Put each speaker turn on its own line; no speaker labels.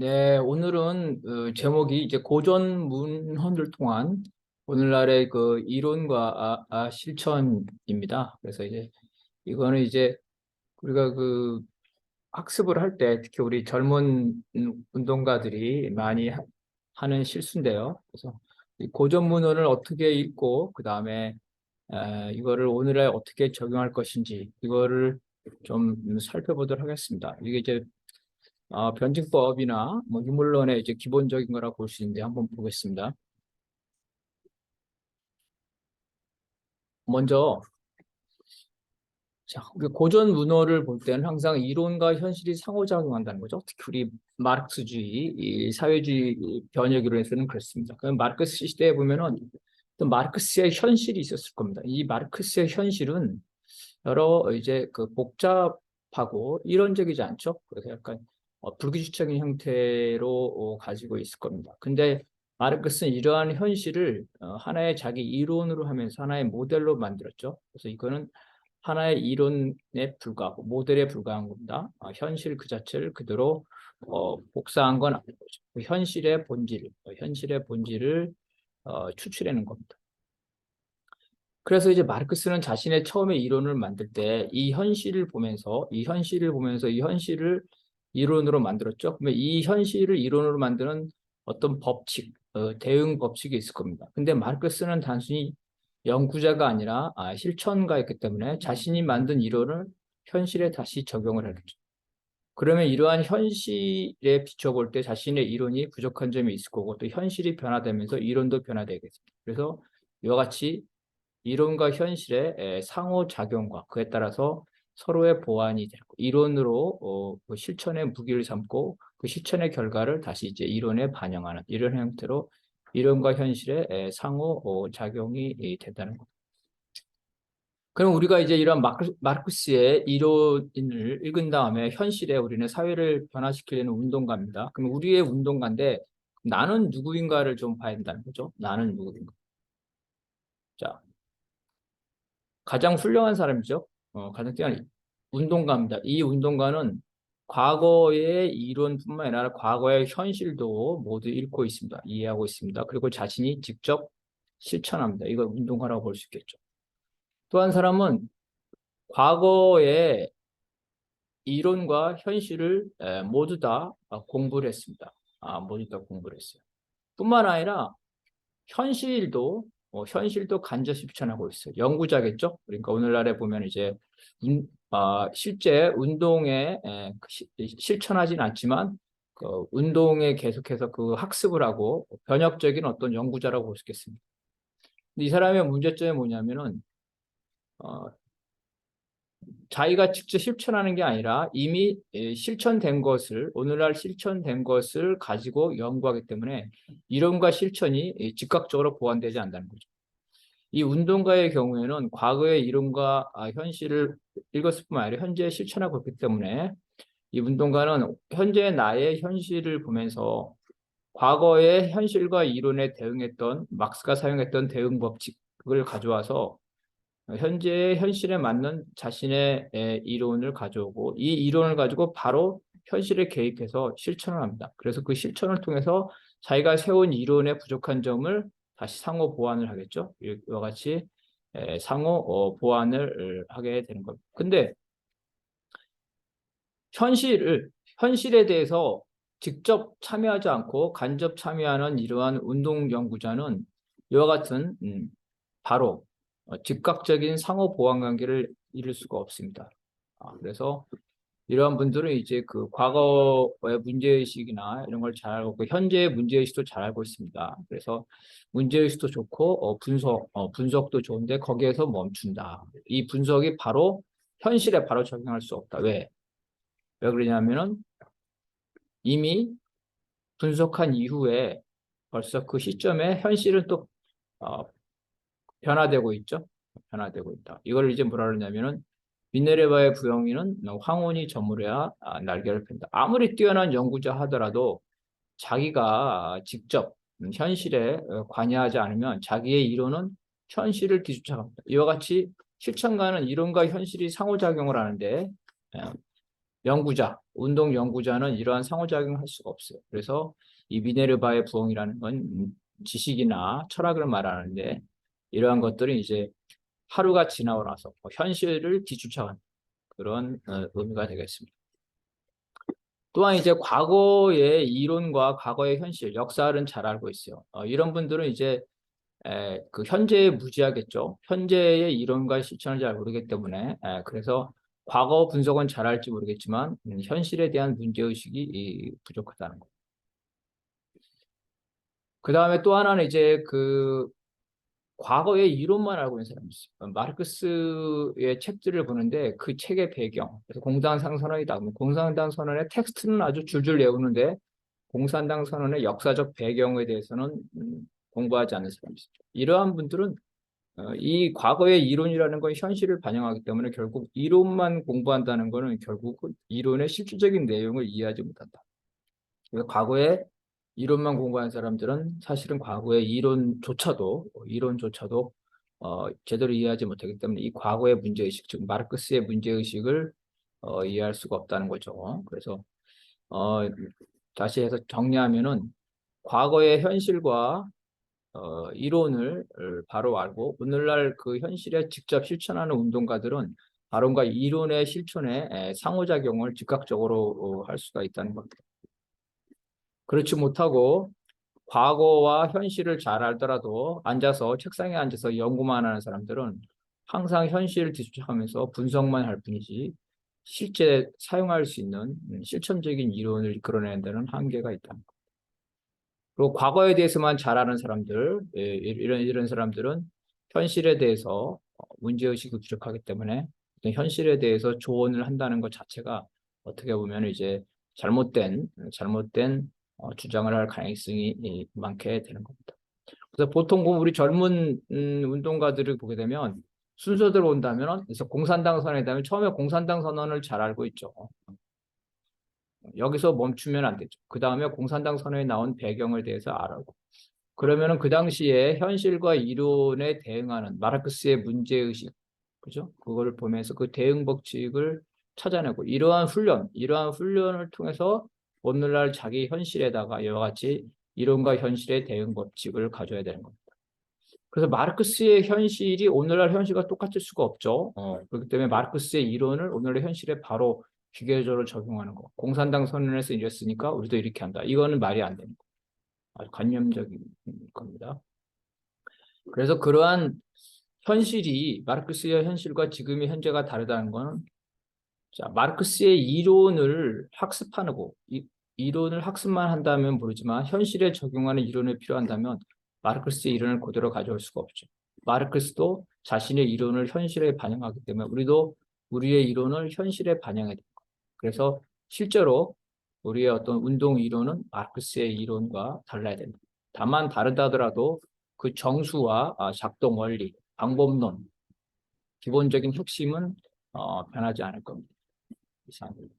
네, 오늘은 어, 제목이 이제 고전 문헌을 통한 오늘날의 그 이론과 아, 아, 실천입니다. 그래서 이제 이거는 이제 우리가 그 학습을 할 때 특히 우리 젊은 음, 운동가들이 많이 하- 하는 실수인데요. 그래서 이 고전 문헌을 어떻게 읽고 그 다음에 이거를 오늘에 어떻게 적용할 것인지 이거를 좀 살펴보도록 하겠습니다. 이게 이제 어, 변증법이나 뭐 유물론의 이제 기본적인 거라고 볼수 있는데 한번 보겠습니다. 먼저 자, 고전 문헌을 볼 때는 항상 이론과 현실이 상호작용한다는 거죠. 특히 우리 마르크스주의, 이 사회주의 변혁 이론에서는 그렇습니다. 그럼 마르크스 시대에 보면은 또 마르크스의 현실이 있었을 겁니다. 이 마르크스의 현실은 여러 이제 그 복잡하고 이론적이지 않죠. 그래서 약간 어, 불규칙적인 형태로 어, 가지고 있을 겁니다. 근데 마르크스는 이러한 현실을 어, 하나의 자기 이론으로 하면서 하나의 모델로 만들었죠. 그래서 이거는 하나의 이론에 불과하고 모델에 불과한 겁니다. 아, 현실 그 자체를 그대로 어, 복사한 건 거죠. 그 현실의 본질, 어, 현실의 본질을 어, 추출해낸 겁니다. 그래서 이제 마르크스는 자신의 처음에 이론을 만들 때 이 현실을 보면서 이 현실을 보면서 이 현실을 이론으로 만들었죠. 그러면 이 현실을 이론으로 만드는 어떤 법칙, 어, 대응 법칙이 있을 겁니다. 근데 마르크스는 단순히 연구자가 아니라 아, 실천가였기 때문에 자신이 만든 이론을 현실에 다시 적용을 해줬죠. 그러면 이러한 현실에 비춰볼 때 자신의 이론이 부족한 점이 있을 거고 또 현실이 변화되면서 이론도 변화되겠습니다. 그래서 이와 같이 이론과 현실의 에, 상호작용과 그에 따라서 서로의 보완이 되고 이론으로 어, 그 실천의 무기를 삼고 그 실천의 결과를 다시 이제 이론에 반영하는 이런 형태로 이론과 현실의 에, 상호 어, 작용이 이, 된다는 겁니다. 그럼 우리가 이제 이런 마르크, 마르크스의 이론을 읽은 다음에 현실에 우리는 사회를 변화시키려는 운동가입니다. 그럼 우리의 운동가인데 나는 누구인가를 좀 봐야 된다는 거죠. 나는 누구인가. 자, 가장 훌륭한 사람이죠. 어, 가장 뛰어난 운동가입니다. 이 운동가는 과거의 이론뿐만 아니라 과거의 현실도 모두 읽고 있습니다. 이해하고 있습니다. 그리고 자신이 직접 실천합니다. 이걸 운동가라고 볼 수 있겠죠. 또 한 사람은 과거의 이론과 현실을 에, 모두 다 공부를 했습니다. 아, 모두 다 공부를 했어요. 뿐만 아니라 현실도 어, 현실도 간접 실천하고 있어요. 연구자겠죠. 그러니까 오늘날에 보면 이제 운, 아, 실제 운동에 에, 그 시, 실천하진 않지만 그 운동에 계속해서 그 학습을 하고 변혁적인 어떤 연구자라고 볼 수 있겠습니다. 근데 이 사람의 문제점이 뭐냐면은 어, 자기가 직접 실천하는 게 아니라 이미 예, 실천된 것을 오늘날 실천된 것을 가지고 연구하기 때문에 이론과 실천이 예, 즉각적으로 보완되지 않는다는 거죠. 이 운동가의 경우에는 과거의 이론과 아, 현실을 읽었을 뿐만 아니라 현재 실천하고 있기 때문에 이 운동가는 현재 나의 현실을 보면서 과거의 현실과 이론에 대응했던 막스가 사용했던 대응 법칙을 가져와서 현재의 현실에 맞는 자신의 에, 이론을 가져오고 이 이론을 가지고 바로 현실에 개입해서 실천을 합니다. 그래서 그 실천을 통해서 자기가 세운 이론의 부족한 점을 다시 상호 보완을 하겠죠. 이와 같이 에, 상호 어, 보완을 하게 되는 겁니다. 근데 현실을 현실에 대해서 직접 참여하지 않고 간접 참여하는 이러한 운동 연구자는 이와 같은 음, 바로 어, 즉각적인 상호 보완 관계를 이룰 수가 없습니다. 아, 그래서 이러한 분들은 이제 그 과거의 문제의식이나 이런 걸 잘 알고 있고 현재의 문제의식도 잘 알고 있습니다. 그래서 문제의식도 좋고 어, 분석, 어, 분석도 좋은데 거기에서 멈춘다. 이 분석이 바로 현실에 바로 적용할 수 없다. 왜? 왜 그러냐면은 이미 분석한 이후에 벌써 그 시점에 현실은 또 어, 변화되고 있죠. 변화되고 있다. 이걸 이제 뭐라 그러냐면은 미네르바의 부영이는 황혼이 저물어야 아, 날개를 핀다. 아무리 뛰어난 연구자 하더라도 자기가 직접 현실에 어, 관여하지 않으면 자기의 이론은 현실을 뒤쫓아갑니다. 이와 같이 실천가는 이론과 현실이 상호작용을 하는데 예, 연구자, 운동 연구자는 이러한 상호작용을 할 수가 없어요. 그래서 이 미네르바의 부엉이라는 건 음, 지식이나 철학을 말하는데 이러한 것들이 이제 하루가 지나고 나서 뭐 현실을 뒤쫓아가는 그런 어, 의미가 되겠습니다. 또한 이제 과거의 이론과 과거의 현실, 역사를 잘 알고 있어요. 어, 이런 분들은 이제 에, 그 현재에 무지하겠죠. 현재의 이론과 실천을 잘 모르기 때문에 에, 그래서 과거 분석은 잘할지 모르겠지만 음, 현실에 대한 문제의식이 이, 부족하다는 거. 그 다음에 또 하나는 이제 그 과거의 이론만 알고 있는 사람이 있어요. 어, 마르크스의 책들을 보는데 그 책의 배경, 그래서 공산당 선언이다. 공산당 선언의 텍스트는 아주 줄줄 외우는데 공산당 선언의 역사적 배경에 대해서는 음, 공부하지 않는 사람이 있어요. 이러한 분들은 어, 이 과거의 이론이라는 건 현실을 반영하기 때문에 결국 이론만 공부한다는 것은 결국 은 이론의 실질적인 내용을 이해하지 못한다. 과거에 이론만 공부한 사람들은 사실은 과거의 이론조차도 이론조차도 어, 제대로 이해하지 못하기 때문에 이 과거의 문제의식, 즉 마르크스의 문제의식을 어, 이해할 수가 없다는 거죠. 그래서 어, 다시 해서 정리하면은 과거의 현실과 어, 이론을 바로 알고 오늘날 그 현실에 직접 실천하는 운동가들은 발언과 이론의 실천에 에, 상호작용을 즉각적으로 어, 할 수가 있다는 겁니다. 그렇지 못하고 과거와 현실을 잘 알더라도 앉아서 책상에 앉아서 연구만 하는 사람들은 항상 현실을 뒤쫓아가면서 분석만 할 뿐이지 실제 사용할 수 있는 음, 실천적인 이론을 이끌어내는 데는 한계가 있다. 그리고 과거에 대해서만 잘 아는 사람들, 예, 이런 이런 사람들은 현실에 대해서 문제의식이 부족하기 때문에 현실에 대해서 조언을 한다는 것 자체가 어떻게 보면 이제 잘못된 잘못된 어, 주장을 할 가능성이 많게 되는 겁니다. 그래서 보통 우리 젊은 음, 운동가들을 보게 되면 순서대로 온다면 그래서 공산당 선언이다면 처음에 공산당 선언을 잘 알고 있죠. 여기서 멈추면 안 되죠. 그 다음에 공산당 선언에 나온 배경을 대해서 알아고 그러면은 그 당시에 현실과 이론에 대응하는 마르크스의 문제의식 그죠? 그걸 보면서 그 대응 법칙을 찾아내고 이러한 훈련, 이러한 훈련을 통해서 오늘날 자기 현실에다가 이와 같이 이론과 현실의 대응 법칙을 가져야 되는 겁니다. 그래서 마르크스의 현실이 오늘날 현실과 똑같을 수가 없죠. 어, 그렇기 때문에 마르크스의 이론을 오늘의 현실에 바로 기계적으로 적용하는 거. 공산당 선언에서 이랬으니까 우리도 이렇게 한다. 이거는 말이 안 되는 거. 아주 관념적인 겁니다. 그래서 그러한 현실이 마르크스의 현실과 지금의 현재가 다르다는 것은 자, 마르크스의 이론을 학습하고 이, 이론을 학습만 한다면 모르지만 현실에 적용하는 이론이 필요한다면 마르크스의 이론을 그대로 가져올 수가 없죠. 마르크스도 자신의 이론을 현실에 반영하기 때문에 우리도 우리의 이론을 현실에 반영해야 됩니다. 그래서 실제로 우리의 어떤 운동 이론은 마르크스의 이론과 달라야 됩니다. 다만 다르다더라도 그 정수와 아, 작동 원리, 방법론, 기본적인 핵심은 어, 변하지 않을 겁니다. 이상입니다.